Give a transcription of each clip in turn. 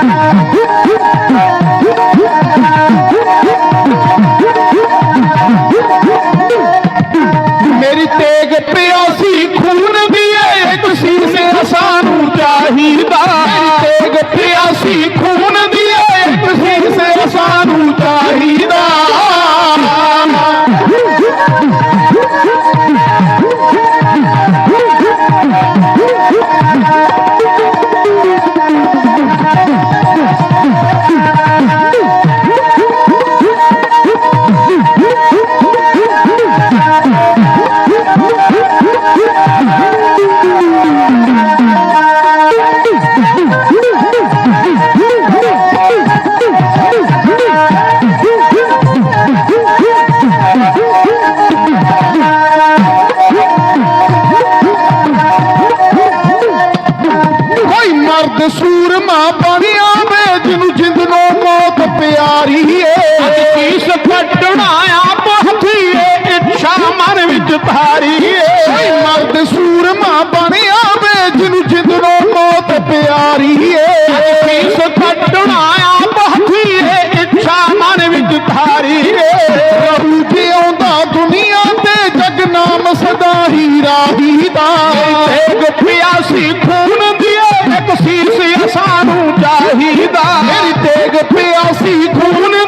Yeah. ਹੋਈ ਮਰਦ ਸੂਰਮਾ ਬਣਿਆ ਵੇ ਜਿਹਨੂੰ ਜਿੰਦ ਨੂੰ ਮੌਤ ਪਿਆਰੀ ਏ। ਅੱਜ ਕੀਸ ਫਟਣਾ ਆ ਪਹੁੰਚੀ ਏ ਇੱਛਾ ਮਨ ਵਿੱਚ ਧਾਰੀ ਏ। আসি ঘুমনে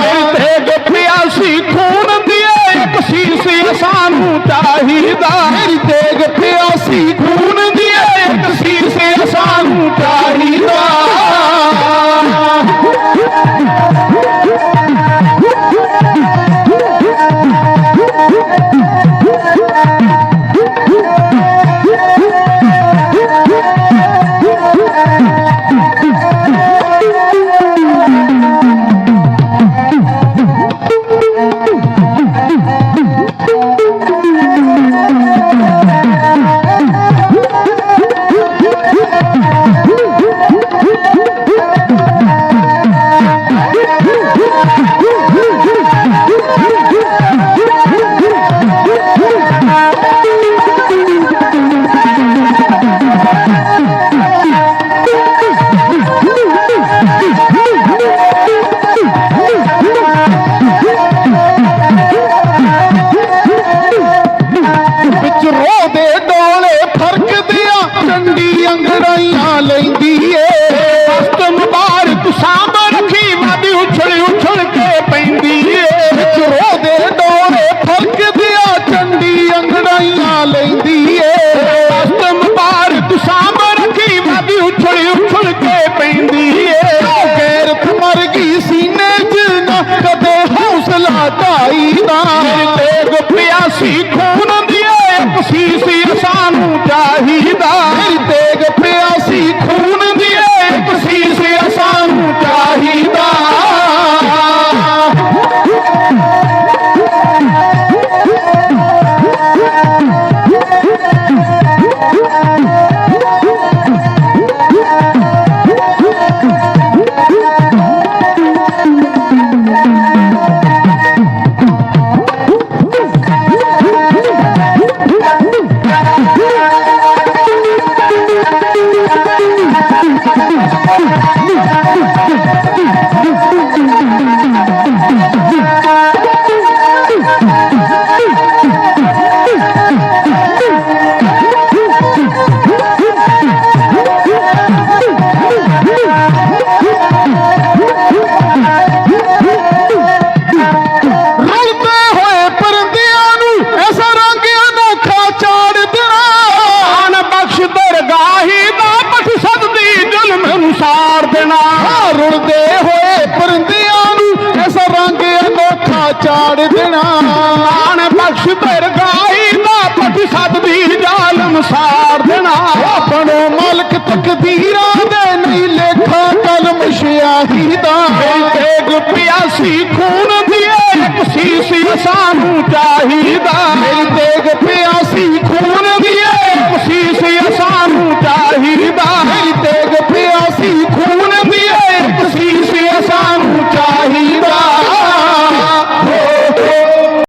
পিয়াসি ਚਾੜ ਦੇਣਾ। ਆਨ ਬਖਸ਼ ਦਰਗਾਹੀ ਦਾ ਪਠ ਸਦਦੀ ਜ਼ਾਲਮ ਸਾੜ ਦੇਣਾ। ਬਣੋ ਮਾਲਕ ਤਕਦੀਰਾਂ ਦੇ ਨਹੀਂ ਲੇਖਾ ਕਲਮ ਸ਼ਿਆਹੀ ਦਾ। ਤੇਗ ਪਿਆਸੀ ਖੂਨ ਦੀ ਇੱਕ ਸੀਸ ਸਾਨੂੰ ਚਾਹੀਦਾ। ਤੇਗ ਪਿਆਸੀ ਖੂਨ